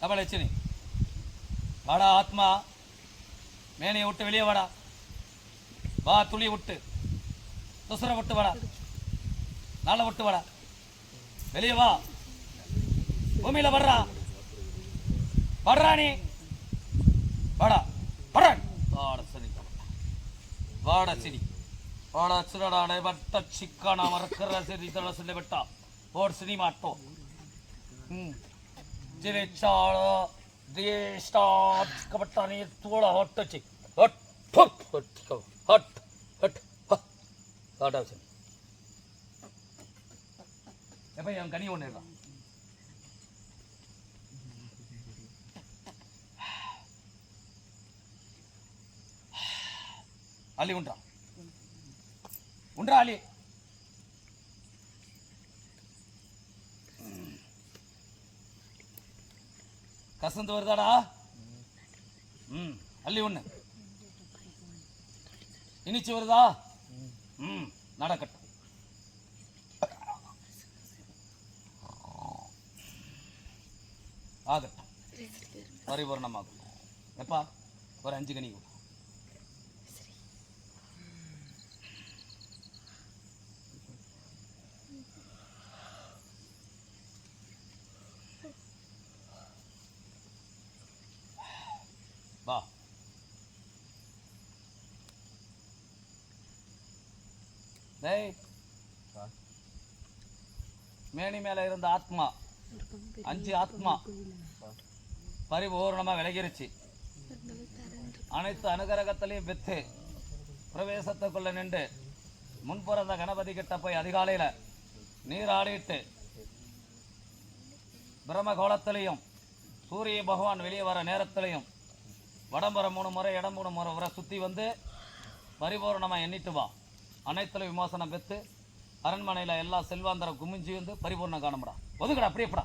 கபலட்சுமி வாடா ஆத்மா. மேனையை விட்டு வெளியே வாடா. வா துளி விட்டு. துசுரை விட்டு வாடா. நாளை விட்டு வாடா. வெளியே வா. பூமியில வர்றா. வர்றா நீ. வாடா. வர்றா. வாட சரி வாட சரி வாடா சிறடாடை வட்ட சிக்கானா மறக்கிற சரி தட சொல்லி விட்டா. ஓட் சினிமாட்டோ ம். திரைச்சாள தேஷ்டாட்கப்பட்டானே தோள ஹொட்டச்சு ஹட் ஹட் ஹட் ஹட் ஹட் சரி எப்போ என் கனி ஒன்று அள்ளி உண்டா உண்டா அள்ளி கசந்து வருதாடா? ம் அள்ளி ஒன்று இனிச்சு வருதா? ம் நடக்கட்டும். ஆகட்டும். பரிபூர்ணமாகும். எப்பா? ஒரு அஞ்சு கனி கொடு. வா. டேய். மேனி மேல இருந்த ஆத்மா. அஞ்சு ஆத்மா. பரிபூர்ணமா விலகிருச்சு. அனைத்து அனுகரகத்திலையும் வித்து பிரவேசத்துக்குள்ள நின்று முன்புறந்த கணபதி கிட்ட போய் அதிகாலையில நீராடிட்டு பிரம்மகோலத்திலையும் சூரிய பகவான் வெளியே வர நேரத்திலையும் வடம்புறம் மூணு முறை இடம் மூணு முறை வரை சுற்றி வந்து பரிபூரணமாக எண்ணிட்டு வா. அனைத்துல விமோசனம் பெற்று அரண்மனையில் எல்லா செல்வாந்தரம் குமிஞ்சி வந்து பரிபூர்ணம் காணமுடா. ஒதுக்கடா அப்படியேப்படா